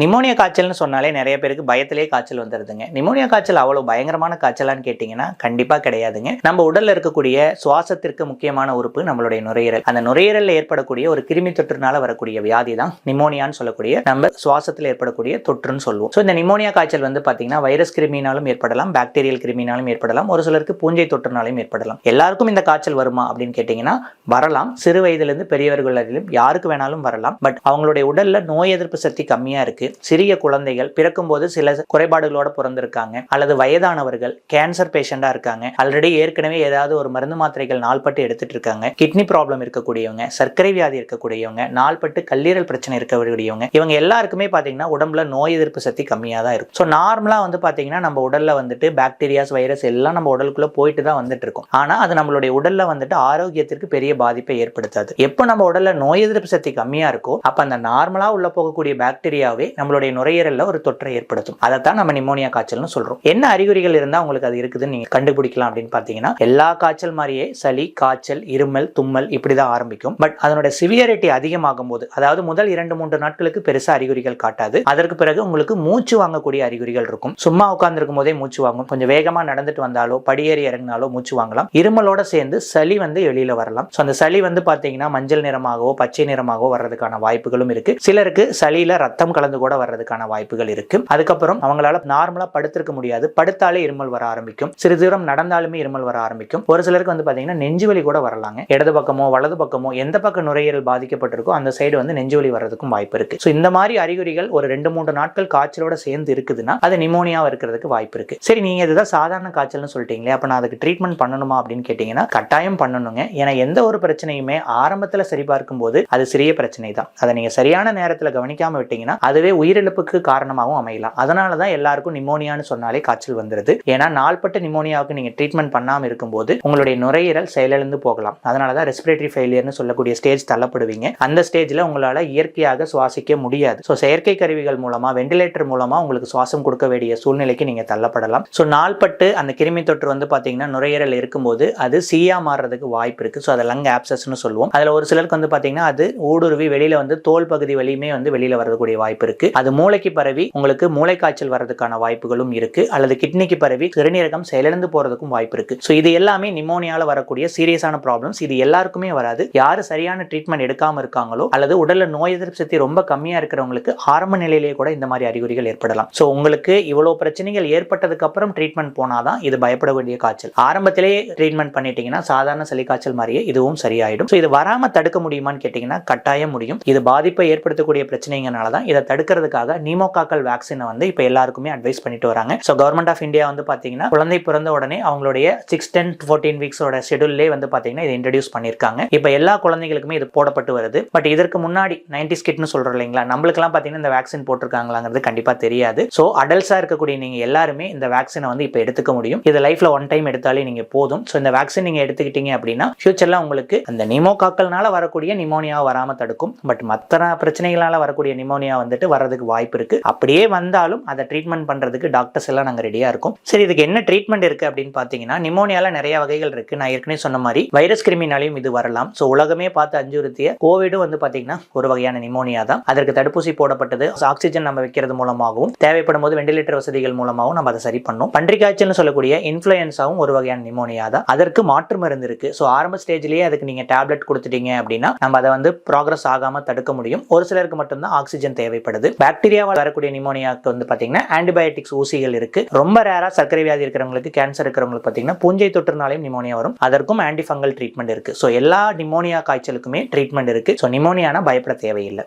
Pneumonia காய்ச்சல்னு சொன்னாலே நிறைய பேருக்கு பயத்திலே காய்ச்சல் வந்துடுதுங்க நிமோனியா காய்ச்சல் அவ்வளோ பயங்கரமான காய்ச்சலான்னு கேட்டிங்கன்னா கண்டிப்பாக கிடையாதுங்க. நம்ம உடலில் இருக்கக்கூடிய சுவாசத்திற்கு முக்கியமான உறுப்பு நம்மளுடைய நுரையீரல். அந்த நுரையீரலில் ஏற்படக்கூடிய ஒரு கிருமி தொற்றுனால வரக்கூடிய வியாதி தான் நிமோனியான்னு சொல்லக்கூடிய நம்ம சுவாசத்தில் ஏற்படக்கூடிய தொற்றுன்னு சொல்லுவோம். ஸோ இந்த நிமோனியா காய்ச்சல் வந்து பார்த்தீங்கன்னா வைரஸ் கிருமினாலும் ஏற்படலாம் பாக்டீரியல் கிருமினாலும் ஏற்படலாம் ஒரு சிலருக்கு பூஞ்சை தொற்றுனாலும் ஏற்படலாம். எல்லாருக்கும் இந்த காய்ச்சல் வருமா அப்படின்னு கேட்டிங்கன்னா வரலாம். சிறு வயதிலிருந்து பெரியவர்கள் யாருக்கு வேணாலும் வரலாம். பட் அவங்களுடைய உடலில் நோய் எதிர்ப்பு சக்தி கம்மியாக இருக்குது சிறிய குழந்தைகள் பிறக்கும்போது சில குறைபாடுகளோட பிறந்திருக்காங்க. அல்லது வயதானவர்கள் கேன்சர் பேஷண்டா இருக்காங்க. ஆல்ரெடி ஏற்கனவே ஏதாவது ஒரு மருந்து மாத்திரைகள் நாள்பட்டு எடுத்துட்டு இருக்காங்க கிட்னி ப்ராப்ளம் இருக்கக்கூடியவங்க சர்க்கரை வியாதி இருக்கக்கூடியவங்க நாள்பட்டு கல்லீரல் பிரச்சனை இருக்கக்கூடியவங்க இவங்க எல்லாருக்குமே பார்த்தீங்கன்னா உடம்புல நோய் எதிர்ப்பு சக்தி கம்மியா தான் இருக்கும். ஸோ நார்மலா வந்து பாத்தீங்கன்னா நம்ம உடலில் வந்துட்டு பாக்டீரியாஸ் வைரஸ் எல்லாம் நம்ம உடலுக்குள்ள போயிட்டு தான் வந்துட்டு இருக்கும். ஆனால் அது நம்மளுடைய உடல்ல வந்துட்டு ஆரோக்கியத்திற்கு பெரிய பாதிப்பை ஏற்படுத்தாது. எப்போ நம்ம உடலில் நோய் எதிர்ப்பு சக்தி கம்மியா இருக்கோ அப்போ அந்த நார்மலா உள்ள போகக்கூடிய பாக்டீரியாவே நம்மளுடைய நுரையீரல்ல ஒரு தொற்றை ஏற்படுத்தும். அதை தான் நம்ம நிமோனியா காய்ச்சல்னு சொல்றோம். என்ன அறிகுறிகள் இருந்தால் உங்களுக்கு அது இருக்குதுன்னு நீங்க கண்டுபிடிக்கலாம் அப்படின்னு பாத்தீங்கன்னா எல்லா காய்ச்சல் மாதிரியே சளி காய்ச்சல் இருமல் தும்மல் இப்படிதான் ஆரம்பிக்கும். பட் அதனுடைய சிவியரிட்டி அதிகமாகும் போது அதாவது முதல் இரண்டு மூன்று நாட்களுக்கு பெருசா அறிகுறிகள் காட்டாது. அதற்கு பிறகு உங்களுக்கு மூச்சு வாங்கக்கூடிய அறிகுறிகள் இருக்கும். சும்மா உட்கார்ந்துருக்கும் போதே மூச்சு வாங்கும். கொஞ்சம் வேகமா நடந்துட்டு வந்தாலோ படியேறி இறங்கினாலோ மூச்சு வாங்கலாம். இருமலோட சேர்ந்து சளி வந்து வெளியில வரலாம். ஸோ அந்த சளி வந்து பாத்தீங்கன்னா மஞ்சள் நிறமாகவோ பச்சை நிறமாகவோ வர்றதுக்கான வாய்ப்புகளும் இருக்கு. சிலருக்கு சளியில ரத்தம் கலந்து கூட வர்றதுக்கான வாய்ப்புகள் இருக்கு. அதுக்கப்புறம் அவங்களால நார்மலா படுத்திருக்க முடியாது. படுத்தாலே இருமல் வர ஆரம்பிக்கும். சிறு தூரம் நடந்தாலுமே இருமல் வர ஆரம்பிக்கும். ஒரு சிலருக்கு வந்து பாத்தீங்கன்னா நெஞ்சுவலி கூட வரலாங்க. இடது பக்கமோ வலது பக்கமோ எந்த பக்கம் நுரையீரல் பாதிக்கப்பட்டிருக்கோ அந்த சைடு வந்து நெஞ்சுவலி வர்றதுக்கும் வாய்ப்பு இருக்கு. ஸோ இந்த மாதிரி அறிகுறிகள் ஒரு ரெண்டு மூன்று நாட்கள் காய்ச்சலோட சேர்ந்து இருக்குதுன்னா அது நிமோனியா இருக்கிறதுக்கு வாய்ப்பு இருக்கு. சரி நீங்க இதுதான் சாதாரண காய்ச்சல்னு சொல்லிட்டீங்களே அப்ப நான் அதுக்கு ட்ரீட்மெண்ட் பண்ணணுமா அப்படின்னு கேட்டீங்கன்னா கட்டாயம் பண்ணணுங்க. ஏன்னா எந்த ஒரு பிரச்சனையுமே ஆரம்பத்துல சரி பார்க்கும்போது அது சிறிய பிரச்சனை தான் அதை நீங்க சரியான நேரத்தில் கவனிக்காம விட்டீங்கன்னா அதுவே உயிரிழப்புக்கு காரணமாகவும் அமையலாம். அதனால தான் எல்லாருக்கும் நிமோனியான்னு சொன்னாலே காய்ச்சல் வந்துடுது ஏன்னா நாள்பட்ட நிமோனியாவுக்கு நீங்கள் ட்ரீட்மெண்ட் பண்ணாமல் இருக்கும்போது உங்களுடைய நுரையீரல் செயலிழந்து போகலாம். அதனால தான் ரெஸ்பிரேட்டரி ஃபெயிலியர்னு சொல்லக்கூடிய ஸ்டேஜ் தள்ளப்படுவீங்க. அந்த ஸ்டேஜில் உங்களால் இயற்கையாக சுவாசிக்க முடியாது. ஸோ செயற்கை கருவிகள் மூலமாக வெண்டிலேட்டர் மூலமாக உங்களுக்கு சுவாசம் கொடுக்க வேண்டிய சூழ்நிலைக்கு நீங்கள் தள்ளப்படலாம். ஸோ நாள்பட்டு அந்த கிருமி தொற்று வந்து பார்த்தீங்கன்னா நுரையீரல் இருக்கும்போது அது சீயா மாறுறதுக்கு வாய்ப்பு இருக்குது ஸோ அதை லங் ஆப்சஸ்னு சொல்லுவோம். அதில் ஒரு சிலருக்கு வந்து பார்த்தீங்கன்னா அது ஊடுருவி வெளியில் வந்து தோல் பகுதி வழியுமே வந்து வெளியில் வரக்கூடிய வாய்ப்பு இருக்குது இருக்கு. அது மூளைக்கு பரவி உங்களுக்கு மூளை காய்ச்சல் வர்றதுக்கான வாய்ப்புகளும் இருக்கு. அல்லது கிட்னிக்கு பரவி சிறுநீரகம் செயலிழந்து போறதுக்கும் வாய்ப்பு இருக்கு. ஸோ இது எல்லாமே நிமோனியால வரக்கூடிய சீரியஸான ப்ராப்ளம்ஸ் இது எல்லாருக்குமே வராது. யாரு சரியான ட்ரீட்மெண்ட் எடுக்காம இருக்காங்களோ அல்லது உடல்ல நோய் எதிர்ப்பு சக்தி ரொம்ப கம்மியா இருக்கிறவங்களுக்கு ஆரம்ப நிலையிலேயே கூட இந்த மாதிரி அறிகுறிகள் ஏற்படலாம். ஸோ உங்களுக்கு இவ்வளவு பிரச்சனைகள் ஏற்பட்டதுக்கு அப்புறம் ட்ரீட்மெண்ட் போனாதான் இது பயப்பட வேண்டிய காய்ச்சல். ஆரம்பத்திலேயே ட்ரீட்மெண்ட் பண்ணிட்டீங்கன்னா சாதாரண சளி காய்ச்சல் மாதிரியே இதுவும் சரியாயிடும். ஸோ இது வராம தடுக்க முடியுமான்னு கேட்டீங்கன்னா கட்டாயம் முடியும். இது பாதிப்பை ஏற்படுத்தக்கூடிய பிரச்சனைங்கனால தான் இதை தடுக்கிறதுக்காக நீமோகாக்கல் வேக்சினை வந்து இப்போ எல்லாருக்குமே அட்வைஸ் பண்ணிட்டு வராங்க. ஸோ கவர்மெண்ட் ஆஃப் இந்தியா வந்து பார்த்தீங்கன்னா குழந்தை பிறந்த உடனே அவங்களுடைய சிக்ஸ் டென் ஃபோர்டீன் வீக்ஸோட ஷெடியூல்லே வந்து பார்த்தீங்கன்னா இதை இன்ட்ரடியூஸ் பண்ணியிருக்காங்க இப்போ எல்லா குழந்தைகளுக்குமே இது போடப்பட்டு வருது. பட் இதற்கு முன்னாடி நைன்டி ஸ்கிட்னு சொல்றோம் இல்லைங்களா நம்மளுக்குலாம் பார்த்தீங்கன்னா இந்த வேக்சின் போட்டிருக்காங்களாங்கிறது கண்டிப்பாக தெரியாது. ஸோ அடல்ட்ஸாக இருக்கக்கூடிய நீங்கள் எல்லாருமே இந்த வேக்சினை வந்து இப்போ எடுத்துக்க முடியும். இது லைஃப்ல ஒன் டைம் எடுத்தாலே நீங்கள் போதும். ஸோ இந்த வேக்சின் நீங்கள் எடுத்துக்கிட்டீங்க அப்படின்னா ஃபியூச்சரில் உங்களுக்கு அந்த நிமோகாக்கள்னால வரக்கூடிய நிமோனியா வராமல் தடுக்கும். பட் மற்ற பிரச்சனைகளால் வரக்கூடிய நிமோனியா வந்துட்டு வர்றதுக்கு வாய்ப்பு இருக்கு. அப்படியே வந்தாலும் அதை ட்ரீட்மெண்ட் பண்றதுக்கு டாக்டர்ஸ் எல்லாம் நாங்க ரெடியா இருக்கோம். சரி இதுக்கு என்ன ட்ரீட்மெண்ட் இருக்கு அப்படின்னு பாத்தீங்கன்னா நிமோனியால நிறைய வகைகள் இருக்கு. நான் ஏற்கனவே சொன்ன மாதிரி வைரஸ் கிருமினாலையும் இது வரலாம். ஸோ உலகமே பார்த்து அஞ்சுறுத்திய கோவிடும் வந்து பாத்தீங்கன்னா ஒரு வகையான நிமோனியா தான். அதற்கு தடுப்பூசி போடப்பட்டது. ஆக்சிஜன் நம்ம வைக்கிறது மூலமாகவும் தேவைப்படும் போது வெண்டிலேட்டர் வசதிகள் மூலமாகவும் நம்ம அதை சரி பண்ணோம். பன்றி காய்ச்சல்னு சொல்லக்கூடிய இன்ஃப்ளூயன்ஸாவும் ஒரு வகையான நிமோனியா தான். அதற்கு மாற்று மருந்து இருக்கு. ஸோ ஆரம்ப ஸ்டேஜ்லயே அதுக்கு நீங்க டேப்லெட் கொடுத்துட்டீங்க அப்படின்னா நம்ம அதை வந்து ப்ராக்ரஸ் ஆகாம தடுக்க முடியும். ஒரு சிலருக்கு மட்டும்தான் ஆக்சிஜன் தேவைப்படுது. பாக்டீரியாவால் வரக்கூடிய நிமோனியாவுக்கு வந்து பாத்தீங்கன்னா ஆன்டிபயோட்டிக்ஸ் ஊசிகள் இருக்கு. ரொம்ப ரேரா சர்க்கரை வியாதி இருக்கிறவங்களுக்கு கேன்சர் இருக்கிறவங்களுக்கு பாத்தீங்கன்னா பூஞ்சை தொற்றுனாலையும் நிமோனியா வரும். அதற்கும் ஆன்டிஃபங்கல் ட்ரீட்மெண்ட் இருக்கு. ஸோ எல்லா நிமோனியா காய்ச்சலுக்குமே ட்ரீட்மெண்ட் இருக்கு. ஸோ நிமோனியானா பயப்பட தேவையில்லை.